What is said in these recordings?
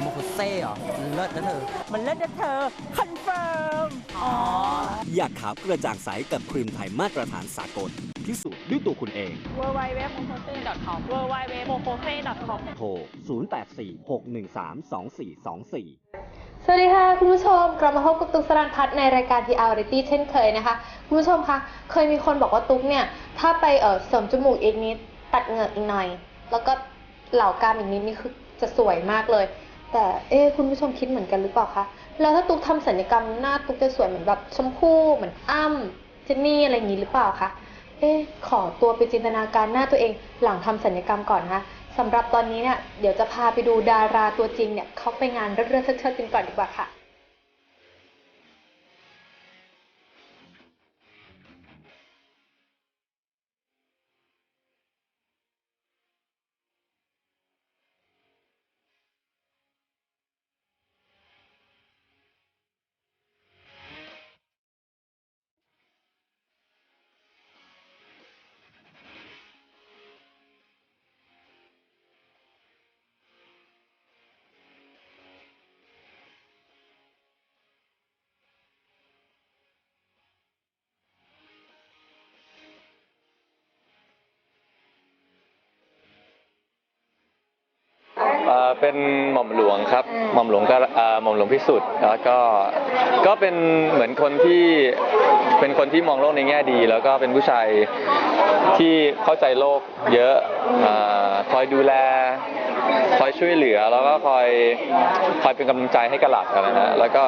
โมโคเซ่เหรอเลิศนะเธอ มันเลิศนะเธอ คอนเฟิร์ม อ๋อ อยากขาวกระจ่างใสกับครีมไทยมาตรฐานสากลพิสูจน์ด้วยตัวคุณเอง w w w m o k o s e c o m w w w m o k o s e c o m โทร 0846132424สวัสดีค่ะ คุณผู้ชมกลับมาพบกับตุ๊กสรันพัฒน์ในรายการ PR Variety เช่นเคยนะคะ คุณผู้ชมคะเคยมีคนบอกว่าตุ๊กเนี่ย ถ้าไปเออเสริมจมูกอีกนิด ตัดเหงือกอีกหน่อย แล้วก็เหล่ากรามอีกนิดนี่คือ จะสวยมากเลย แต่เอ๊คุณผู้ชมคิดเหมือนกันหรือเปล่าคะแล้วถ้าตุ๊กทำศัลยกรรมหน้าตุ๊กจะสวยเหมือนแบบชมพู่เหมือนอ้ำเจนนี่อะไรอย่างนี้หรือเปล่าคะเอ๊ขอตัวไปจินตนาการหน้าตัวเองหลังทำศัลยกรรมก่อนนะคะสำหรับตอนนี้เนี่ยเดี๋ยวจะพาไปดูดาราตัวจริงเนี่ยเขาไปงานเรื่อๆเชิดๆกันก่อนดีกว่าค่ะ เอ่อเป็นหม่อมหลวงครับหม่อมหลวงก็เอ่อหม่อมหลวงพิสุทธิ์แล้วก็ก็เป็นเหมือนคนที่เป็นคนที่มองโลกในแง่ดี แล้วก็เป็นผู้ชายที่เข้าใจโลกเยอะเอ่อคอยดูแล คอยช่วยเหลือแล้วก็คอยคอยเป็นกำลังใจให้กบหลัดนะฮะแล้วก็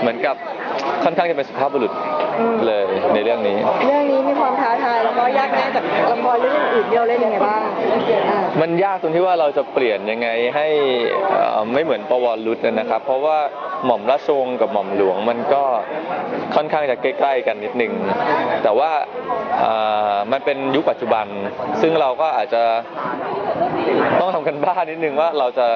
เหมือนกับค่อนข้างจะเป็นสุภาพบุรุษเลยในเรื่องนี้ เรื่องนี้มีความท้าทายแล้วก็ยากง่ายจากละครเรื่องอื่นๆที่เราเล่นยังไงบ้างอ่ามันยากตรงที่ว่าเราจะเปลี่ยนยังไงให้เอ่อไม่เหมือนประวรรุษนะครับ เพราะว่า หม่อมราชวงศ์กับหม่อมหลวงมันก็ค่อนข้างจะใกล้ๆกันนิดนึง แต่ว่ามันเป็นยุคปัจจุบัน ซึ่งเราก็อาจจะต้องทำกันบ้านนิดนึงว่าเราจะ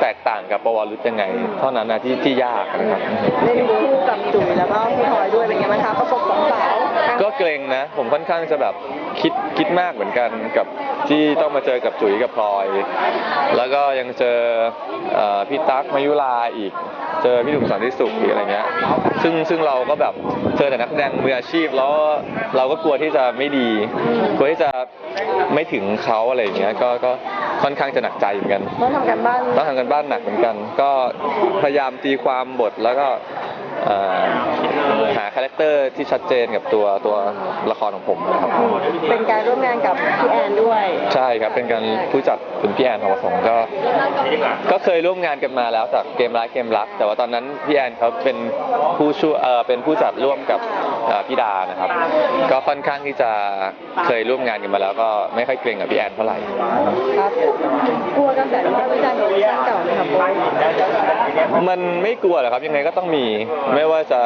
แตกต่างกับประวรรุษยังไง เท่านั้นนะที่ที่ยากนะครับเล่นคู่กับจุ๋ยแล้วก็พี่พลอยด้วยเป็นไงบ้างคะประสบสองสาวก็ เกรงนะ ผมค่อนข้างจะแบบคิดคิดมากเหมือนกันกับที่ต้องมาเจอกับจุ๋ยกับพลอย แล้วก็ยังเจอเอ่อพี่ตั๊กมายุราอีก เจอพี่หนุ่มสันติสุขอีกอะไรเงี้ย ซึ่งซึ่งเราก็แบบเจอแต่นักแสดงมืออาชีพแล้วเราก็กลัวที่จะไม่ดี กลัวที่จะไม่ถึงเขาอะไรอย่างเงี้ย ก็ก็ค่อนข้างจะหนักใจเหมือนกัน ต้องทำกันบ้าน ต้องทำกันบ้านหนักเหมือนกัน ก็พยายามตีความบทแล้วก็เอ่อ หาคาแรคเตอร์ที่ชัดเจนกับตัวตัวละครของผมนะครับ เป็นการร่วมงานกับพี่แอนด้วย ใช่ครับเป็นการผู้จัดคุณพี่แอนทองผสมก็ก็เคยร่วมงานกันมาแล้วจากเกมร้ายเกมรัก แต่ว่าตอนนั้นพี่แอนเขาเป็นผู้ช่วยเออเป็นผู้จัดร่วมกับเอ่อพี่ดานะครับ ก็ค่อนข้างที่จะเคยร่วมงานกันมาแล้วก็ไม่ค่อยเกรงกับพี่แอนเท่าไหร่ครับกลัวกระแสวิพากษ์วิจารณ์ มันไม่กลัวหรอกครับยังไงก็ต้องมี ไม่ว่าจะ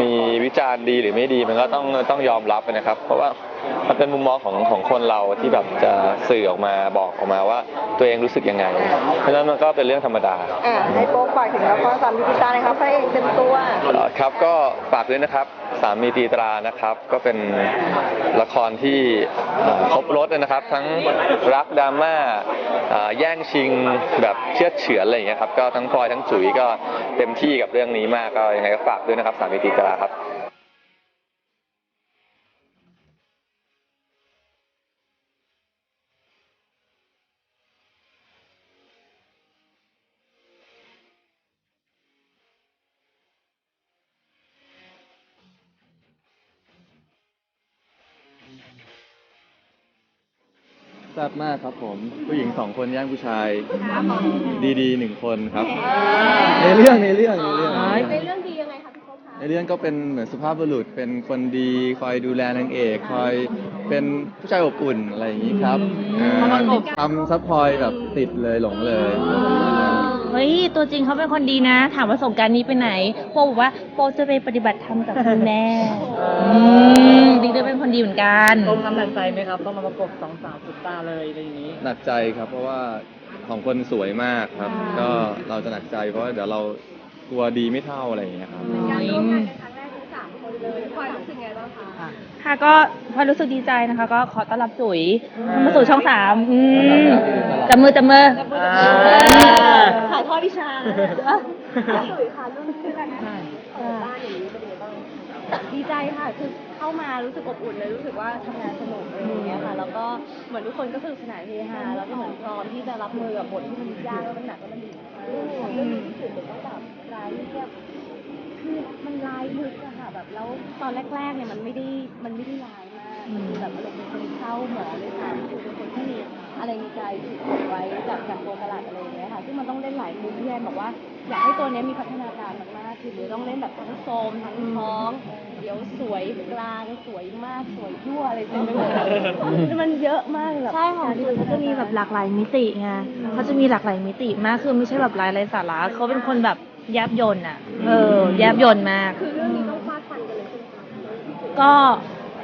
มีวิจารณ์ดีหรือไม่ดีมันก็ต้องต้องยอมรับนะครับ เพราะว่ามันเป็นมุมมองของของคนเราที่แบบจะสื่อออกมาบอกออกมาว่า ตัวเองรู้สึกยังไง เพราะฉะนั้นมันก็เป็นเรื่องธรรมดาอ่าให้โป๊กฝากถึงละครสามพิธีตานะครับพระเอกเต็มตัวเอ่อครับก็ฝากด้วยนะครับ สามีตีตรานะครับ ก็เป็นละครที่เอ่อครบรถนะครับ ทั้งรักดราม่าเอ่อแย่งชิงแบบเชือดเฉือนอะไรอย่างเงี้ยครับก็ทั้งพลอยทั้งจุ๋ยก็เต็มที่กับเรื่องนี้มากก็ยังไงก็ฝากด้วยนะครับสามีตีตราครับ แซ่บมากครับผม ผู้หญิงสองคนแย่งผู้ชาย ดีๆหนึ่งคนครับ ในเรื่องในเรื่องในเรื่อง ในเรื่องดียังไงคะพี่โป๊ปคะในเรื่องก็เป็นเหมือนสุภาพบุรุษ เป็นคนดีคอยดูแลนางเอก คอยเป็นผู้ชายอบอุ่นอะไรอย่างนี้ครับเออทำซัพพลอยแบบติดเลยหลงเลย เฮ้ย ตัวจริงเขาเป็นคนดีนะ ถามว่าสงกรารนี้ไปไหน โปบอกว่าโปจะไปปฏิบัติธรรมกับคุณแม่อืมดิ๊กก็เป็นคนดีเหมือนกันตรงกำลังใจไหมครับต้องมาประกบสองสาวสุดตาเลยอะไรอย่างนี้ หนักใจครับเพราะว่าของคนสวยมากครับ ก็เราจะหนักใจเพราะว่าเดี๋ยวเรากลัวดีไม่เท่าอะไรอย่างเงี้ยครับ การร่วมงานกันครั้ เลยพลอยรู้สึกไงบ้างคะ ค่ะก็พลอยรู้สึกดีใจนะคะ ก็ขอต้อนรับจุ๋ยมาสู่ช่องสามอืมจับมือจับมือถ่ายทอดวิชาสุยค่ะรุ่นเพื่อนเปิดบ้านอย่างนี้เป็นยังไงบ้างดีใจค่ะคือเข้ามารู้สึกอบอุ่นเลยรู้สึกว่าทำงานสนุกอะไรอย่างเงี้ยค่ะ แล้วก็เหมือนทุกคนก็สนุกสนานเฮฮาแล้วก็เหมือนพร้อมที่จะรับมือกับบทที่มันยากแล้วมันหนักแล้วมันดีเรื่องนี้รู้สึกว่าแบบร้ายเรียบ คือมันร้ายลึกอะค่ะแบบแล้วตอนแรกๆเนี่ยมันไม่ได้มันไม่ได้ร้ายมากคือแบบอารมณ์เป็นคนเศร้าหมองเลยค่ะคือเป็นคนที่มีอะไรในใจถูกเก็บไว้จากจากตัวกระดอะไรอย่างเงี้ยค่ะ ซึ่งมันต้องเล่นหลายมุมพี่แอนบอกว่าอยากให้ตัวเนี้ยมีพัฒนาการมากๆคือเดี๋ยวต้องเล่นแบบทั้งโซมทั้งท้อง เดี๋ยวสวยกลางสวยมากสวยยั่วอะไรเต็มไปหมดมันเยอะมากแบบใช่ของจุ๋ยเขาจะมีแบบหลากหลายมิติไงเขาจะมีหลากหลายมิติมากคือไม่ใช่แบบรายไรสาระเขาเป็นคนแบบ ยบยนต์อะ เออแยบยนต์มาก คือเรื่องนี้ต้องฟาดฟันกันเลยใช่ไหมคะก็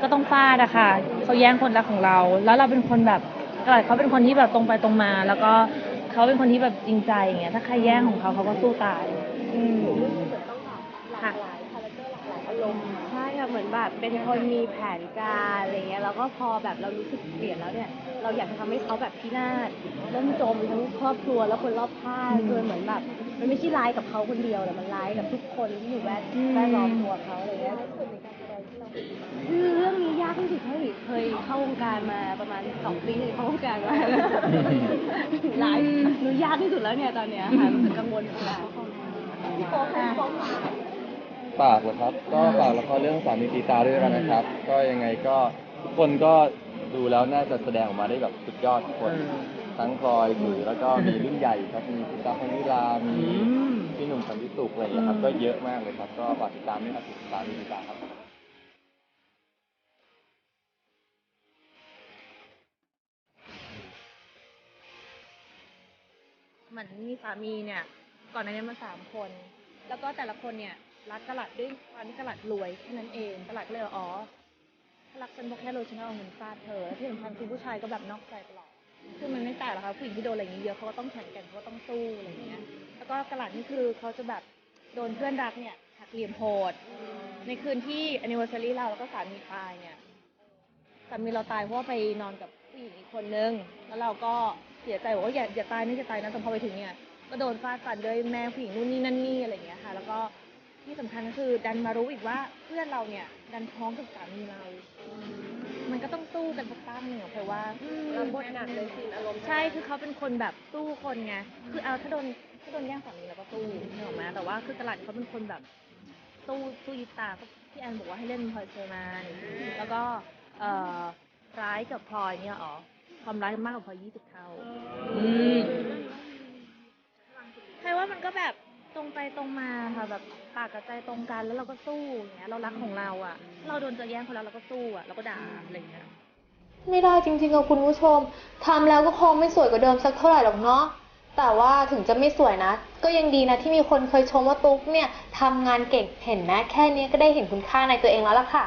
ก็ต้องฟาดอะค่ะเขาแย่งคนรักของเรา แล้วเราเป็นคนแบบกระดาษเขาเป็นคนที่แบบตรงไปตรงมา แล้วก็เขาเป็นคนที่แบบจริงใจอย่างเงี้ย ถ้าใครแย่งของเขาเขาก็สู้ตาย อืมค่ะใช่ ค่ะเหมือนแบบเป็นคนมีแผนการอะไรเงี้ยแล้วก็พอแบบเรารู้สึกเปลี่ยนแล้วเนี่ย เราอยากจะทำให้เขาแบบพินาศเริ่มจมทั้งครอบครัวแล้วคนรอบข้างคือเหมือนแบบ มันไม่ใช่ร้ายกับเขาคนเดียวแต่มันร้ายกับทุกคนที่อยู่แวดแวดล้อมตัวเขาอะไรเงี้ยคือเรื่องนี้ยากที่สุดเท่าที่เคยเข้าวงการมาประมาณสองปีที่เข้าวงการมาหลายหนูยากที่สุดแล้วเนี่ยตอนเนี้ยค่ะรู้สึกกังวลเหมือนกันพี่โป๊ค่ะพี่โป๊ค่ะ ฝากเลยครับ ก็ฝากละครเรื่องสามีตีตาด้วยกันนะครับ ก็ยังไงก็ทุกคนก็ดูแล้วน่าจะแสดงออกมาได้แบบสุดยอดทุกคนทั้งพลอยจุ๋ยแล้วก็มีรุ่นใหญ่ครับมีพี่ตาพนิลามีพี่หนุ่มสันติสุขอะไรอย่างเงี้ยครับ ก็เยอะมากเลยครับ ก็ฝากติดตามด้วยครับสามีตีตาครับเหมือนมีสามีเนี่ย ก่อนหน้านี้มาสามคน แล้วก็แต่ละคนเนี่ย รักกระหลัดด้วยความที่กระหลัดรวยแค่นั้นเองกระหลัดก็เลยอ๋อถ้ารักฉันเพราะแค่รวยฉันก็เอาเงินฟาดเธอแล้วที่สำคัญคือผู้ชายก็แบบนอกใจตลอดคือมันไม่แปลกหรอกค่ะผู้หญิงที่โดนอะไรอย่างนี้เยอะเขาก็ต้องแข่งกันเขาก็ต้องสู้อะไรอย่างเงี้ย แล้วก็กระหลัดนี่คือเขาจะแบบโดนเพื่อนรักเนี่ยหักเหลี่ยมโหด ในคืนที่ anniversary เราแล้วก็สามีตายเนี่ยสามีเราตายเพราะว่าไปนอนกับผู้หญิงอีกคนนึง แล้วเราก็เสียใจบอกว่าอย่าอย่าตายนะอย่าตายนะแต่พอไปถึงเนี่ยก็โดนฟาดฟันด้วยแม่ผู้หญิงนู่นนี่นั่นนี่อะไรอย่างเงี้ยค่ะ แล้วก็ ที่สำคัญก็คือ ดันมารู้อีกว่าเพื่อนเราเนี่ย ดันท้องกับสามีเรา มันก็ต้องสู้กันสักตั้งหนึ่งอะเพราะว่าอืมรับบทหนักเลยซีนอารมณ์ใช่คือเขาเป็นคนแบบสู้คนไงคือเอาถ้าโดนถ้าโดนแย่งสามีเราก็สู้นึกออกไหมแต่ว่าคือตลาดเขาเป็นคนแบบ สู้สู้ยิบตาก็พี่แอนบอกว่าให้เล่นเป็นพลอยเชอร์มานแล้วก็เอ่อร้ายกับพลอยเนี่ยอ๋อความร้ายมากกว่าพลอยยี่สิบเท่า อืมใครว่ามันก็แบบ ตรงไปตรงมาค่ะแบบปากกับใจตรงกันแล้วเราก็สู้อย่างเงี้ยเรารักของเราอะ เราโดนจะแย่งเขาแล้วเราก็สู้อะเราก็ด่าอะไรเงี้ยไม่ได้จริงๆกับคุณผู้ชมทำแล้วก็คงไม่สวยกว่าเดิมสักเท่าไหร่หรอกเนาะแต่ว่าถึงจะไม่สวยนะ ก็ยังดีนะที่มีคนเคยชมว่าตุ๊กเนี่ยทำงานเก่งเห็นนะแค่นี้ก็ได้เห็นคุณค่าในตัวเองแล้วล่ะค่ะ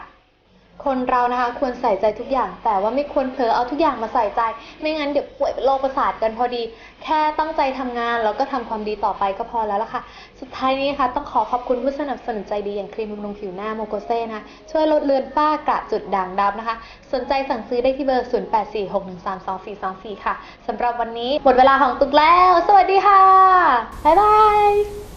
คนเรานะคะควรใส่ใจทุกอย่าง แต่ว่าไม่ควรเผลอเอาทุกอย่างมาใส่ใจ ไม่งั้นเดี๋ยวป่วยเป็นโรคประสาทกันพอดี แค่ตั้งใจทำงานแล้วก็ทำความดีต่อไปก็พอแล้วล่ะค่ะ สุดท้ายนี้นะคะต้องขอขอบคุณผู้สนับสนุนใจดีอย่างครีมบำรุงผิวหน้าโมโกเซ่นะคะช่วยลดเลือนฝ้ากระจุดด่างดำนะคะ สนใจสั่งซื้อได้ที่เบอร์ 0846132424 ค่ะสำหรับวันนี้หมดเวลาของตุกแล้ว สวัสดีค่ะบ๊ายบาย